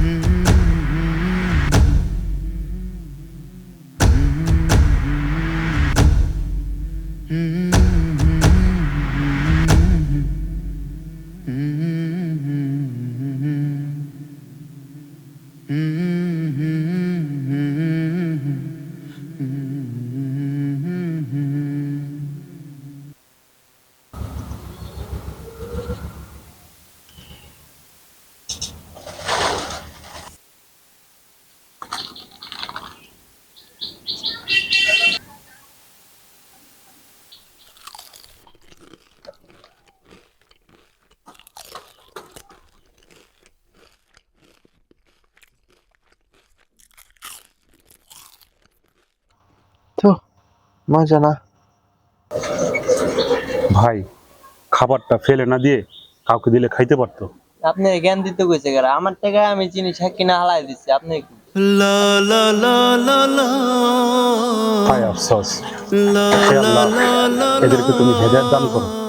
Mm-hmm. তো মজা না ভাই খাবারটা ফেলে না দিয়ে কাউকে দিলে খাইতে পারতো? আপনি জ্ঞান দিতে কইছে আমার টাকা আমি চিনি শাক কিনা হালাই দিচ্ছি আপনি কি? হায় আফসোস। এদেরকে তুমি হেদায়ত দান করো।